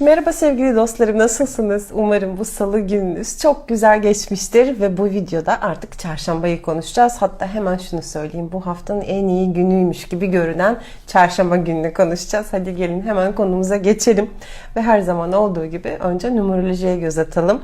Merhaba sevgili dostlarım nasılsınız? Umarım bu salı gününüz çok güzel geçmiştir ve bu videoda artık çarşambayı konuşacağız. Hatta hemen şunu söyleyeyim bu haftanın en iyi günüymüş gibi görünen çarşamba gününü konuşacağız. Hadi gelin hemen konumuza geçelim ve her zaman olduğu gibi önce numerolojiye göz atalım.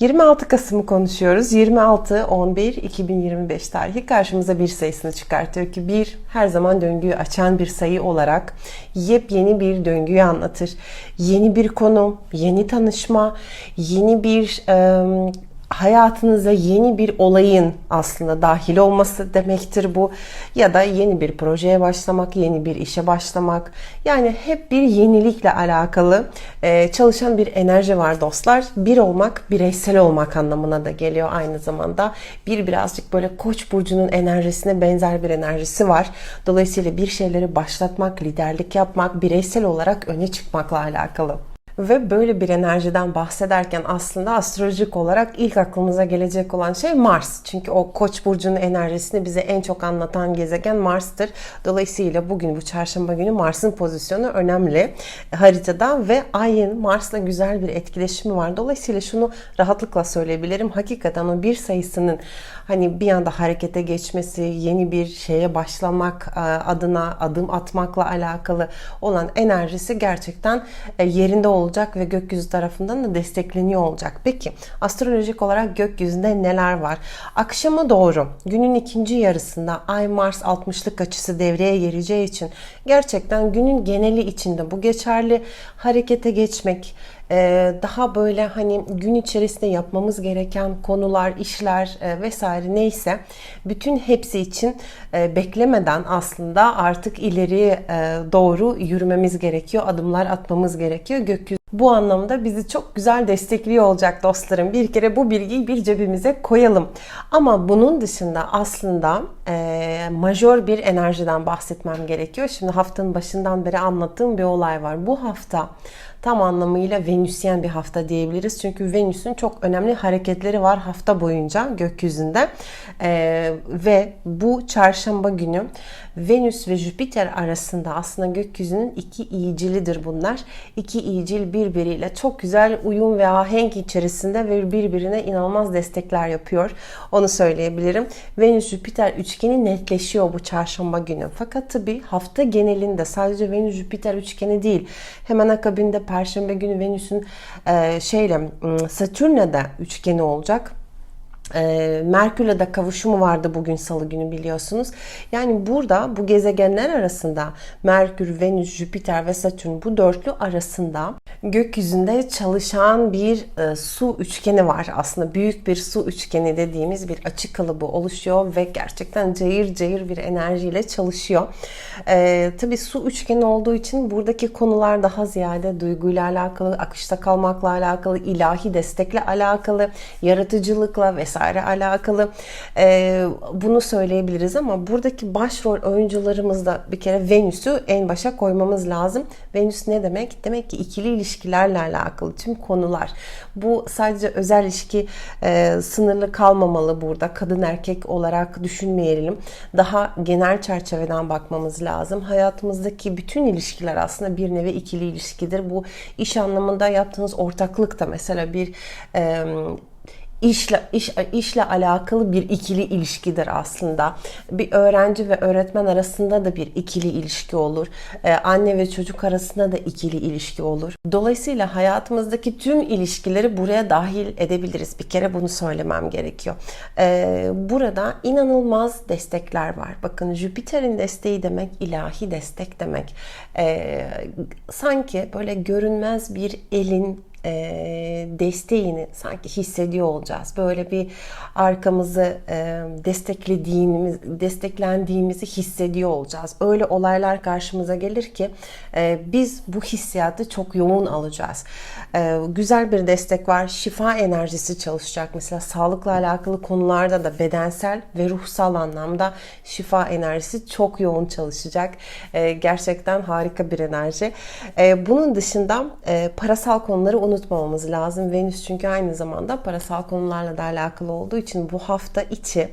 26 Kasım'ı konuşuyoruz. 26-11-2025 tarihi karşımıza bir sayısını çıkartıyor ki bir her zaman döngüyü açan bir sayı olarak yepyeni bir döngüyü anlatır. Yeni bir konu, yeni tanışma, yeni bir e, hayatınıza yeni bir olayın aslında dahil olması demektir bu. Ya da yeni bir projeye başlamak, yeni bir işe başlamak. Yani hep bir yenilikle alakalı e, çalışan bir enerji var dostlar. Bir olmak, bireysel olmak anlamına da geliyor aynı zamanda. Bir birazcık böyle koç burcunun enerjisine benzer bir enerjisi var. Dolayısıyla bir şeyleri başlatmak, liderlik yapmak, bireysel olarak öne çıkmakla alakalı. Ve böyle bir enerjiden bahsederken aslında astrolojik olarak ilk aklımıza gelecek olan şey Mars. Çünkü o Koç burcunun enerjisini bize en çok anlatan gezegen Mars'tır. Dolayısıyla bugün bu çarşamba günü Mars'ın pozisyonu önemli haritada ve Ay'ın Mars'la güzel bir etkileşimi var. Dolayısıyla şunu rahatlıkla söyleyebilirim. Hakikaten o bir sayısının hani bir anda harekete geçmesi, yeni bir şeye başlamak e, adına adım atmakla alakalı olan enerjisi gerçekten e, yerinde olacak ve gökyüzü tarafından da destekleniyor olacak. Peki astrolojik olarak gökyüzünde neler var? Akşama doğru günün ikinci yarısında Ay Mars 60'lık açısı devreye gireceği için gerçekten günün geneli içinde bu geçerli harekete geçmek, daha böyle hani gün içerisinde yapmamız gereken konular, işler e, vesaire neyse bütün hepsi için e, beklemeden aslında artık ileriye doğru yürümemiz gerekiyor, adımlar atmamız gerekiyor. Gökyüzü bu anlamda bizi çok güzel destekliyor olacak dostlarım. Bir kere bu bilgiyi bir cebimize koyalım. Ama bunun dışında aslında e, majör bir enerjiden bahsetmem gerekiyor. Şimdi haftanın başından beri anlattığım bir olay var. Bu hafta tam anlamıyla Venüsyen bir hafta diyebiliriz. Çünkü Venüs'ün çok önemli hareketleri var hafta boyunca gökyüzünde. Ee, ve bu çarşamba günü Venüs ve Jüpiter arasında aslında gökyüzünün iki iyicilidir bunlar. İki iyicil birbiriyle çok güzel uyum ve ahenk içerisinde ve birbirine inanılmaz destekler yapıyor. Onu söyleyebilirim. Venüs-Jüpiter üçgeni netleşiyor bu çarşamba günü. Fakat tabi hafta genelinde sadece Venüs-Jüpiter üçgeni değil. Hemen akabinde Perşembe günü Venüs'ün e, şeyle Satürn'e de üçgeni olacak. E, Merkür'le de kavuşumu vardı bugün salı günü biliyorsunuz. Yani burada bu gezegenler arasında Merkür, Venüs, Jüpiter ve Satürn bu dörtlü arasında gökyüzünde çalışan bir e, su üçgeni var. Aslında büyük bir su üçgeni dediğimiz bir açık kalıbı oluşuyor ve gerçekten cayır cayır bir enerjiyle çalışıyor. E, tabii su üçgeni olduğu için buradaki konular daha ziyade duyguyla alakalı, akışta kalmakla alakalı, ilahi destekle alakalı, yaratıcılıkla vesaire alakalı e, bunu söyleyebiliriz ama buradaki başrol oyuncularımızda bir kere Venüs'ü en başa koymamız lazım. Venüs ne demek? Demek ki ikili ilişkilerle alakalı tüm konular. Bu sadece özel ilişki e, sınırlı kalmamalı burada. Kadın erkek olarak düşünmeyelim. Daha genel çerçeveden bakmamız lazım. Hayatımızdaki bütün ilişkiler aslında bir nevi ikili ilişkidir. Bu iş anlamında yaptığınız ortaklık da mesela bir e, işle iş, işle alakalı bir ikili ilişkidir aslında. Bir öğrenci ve öğretmen arasında da bir ikili ilişki olur. Ee, anne ve çocuk arasında da ikili ilişki olur. Dolayısıyla hayatımızdaki tüm ilişkileri buraya dahil edebiliriz. Bir kere bunu söylemem gerekiyor. Ee, burada inanılmaz destekler var. Bakın Jüpiter'in desteği demek ilahi destek demek. Ee, sanki böyle görünmez bir elin e, desteğini sanki hissediyor olacağız. Böyle bir arkamızı e, desteklediğimiz, desteklendiğimizi hissediyor olacağız. Öyle olaylar karşımıza gelir ki e, biz bu hissiyatı çok yoğun alacağız. E, güzel bir destek var. Şifa enerjisi çalışacak. Mesela sağlıkla alakalı konularda da bedensel ve ruhsal anlamda şifa enerjisi çok yoğun çalışacak. E, gerçekten harika bir enerji. E, bunun dışında e, parasal konuları unutmamamız lazım. Venüs çünkü aynı zamanda parasal konularla da alakalı olduğu için bu hafta içi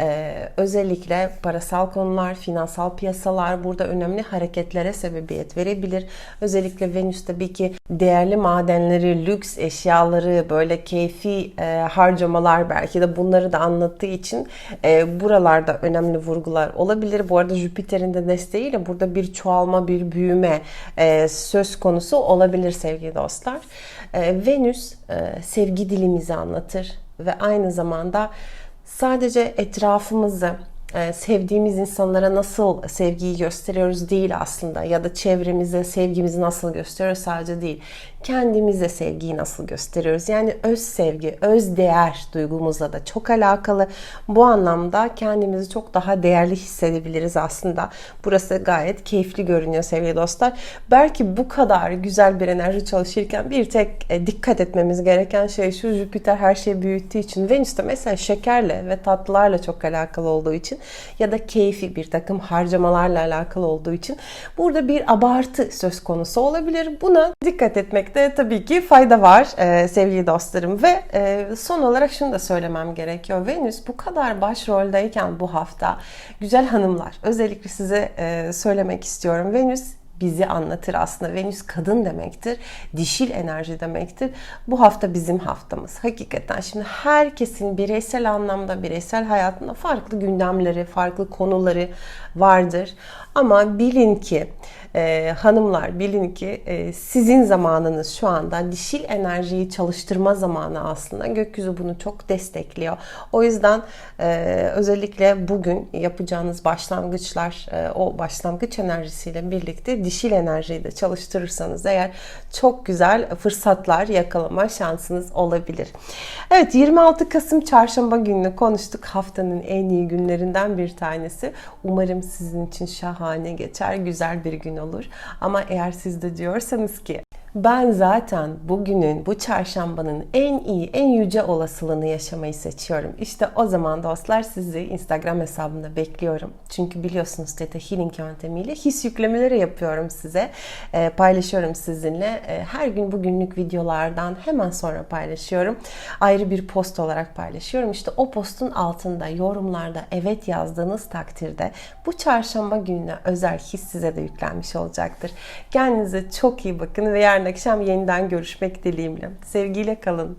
e, özellikle parasal konular, finansal piyasalar burada önemli hareketlere sebebiyet verebilir. Özellikle Venüs tabii ki değerli madenleri, lüks eşyaları, böyle keyfi e, harcamalar belki de bunları da anlattığı için e, buralarda önemli vurgular olabilir. Bu arada Jüpiter'in de desteğiyle burada bir çoğalma, bir büyüme e, söz konusu olabilir sevgili dostlar. E, Venüs sevgi dilimizi anlatır ve aynı zamanda sadece etrafımızı sevdiğimiz insanlara nasıl sevgiyi gösteriyoruz değil aslında ya da çevremize sevgimizi nasıl gösteriyoruz sadece değil. Kendimize sevgiyi nasıl gösteriyoruz? Yani öz sevgi, öz değer duygumuzla da çok alakalı. Bu anlamda kendimizi çok daha değerli hissedebiliriz aslında. Burası gayet keyifli görünüyor sevgili dostlar. Belki bu kadar güzel bir enerji çalışırken bir tek e, dikkat etmemiz gereken şey şu Jüpiter her şeyi büyüttüğü için Venüs de mesela şekerle ve tatlılarla çok alakalı olduğu için ya da keyfi bir takım harcamalarla alakalı olduğu için burada bir abartı söz konusu olabilir. Buna dikkat etmekte tabii ki fayda var e, sevgili dostlarım ve e, son olarak şunu da söylemem gerekiyor. Venüs bu kadar başroldeyken bu hafta güzel hanımlar özellikle size e, söylemek istiyorum. Venüs bizi anlatır aslında. Venüs kadın demektir. Dişil enerji demektir. Bu hafta bizim haftamız. Hakikaten şimdi herkesin bireysel anlamda, bireysel hayatında farklı gündemleri, farklı konuları vardır. Ama bilin ki e, hanımlar bilin ki e, sizin zamanınız şu anda dişil enerjiyi çalıştırma zamanı aslında. Gökyüzü bunu çok destekliyor. O yüzden e, özellikle bugün yapacağınız başlangıçlar e, o başlangıç enerjisiyle birlikte dişil enerjiyi de çalıştırırsanız eğer çok güzel fırsatlar yakalama şansınız olabilir. Evet 26 Kasım çarşamba gününü konuştuk. Haftanın en iyi günlerinden bir tanesi. Umarım sizin için şahane geçer, güzel bir gün olur. Ama eğer siz de diyorsanız ki ben zaten bugünün, bu çarşambanın en iyi, en yüce olasılığını yaşamayı seçiyorum. İşte o zaman dostlar sizi Instagram hesabımda bekliyorum. Çünkü biliyorsunuz Theta Healing yöntemiyle his yüklemeleri yapıyorum size. E, paylaşıyorum sizinle. E, her gün bugünlük videolardan hemen sonra paylaşıyorum. Ayrı bir post olarak paylaşıyorum. İşte o postun altında yorumlarda evet yazdığınız takdirde bu çarşamba gününe özel his size de yüklenmiş olacaktır. Kendinize çok iyi bakın ve yarın akşam yeniden görüşmek dileğimle. Sevgiyle kalın.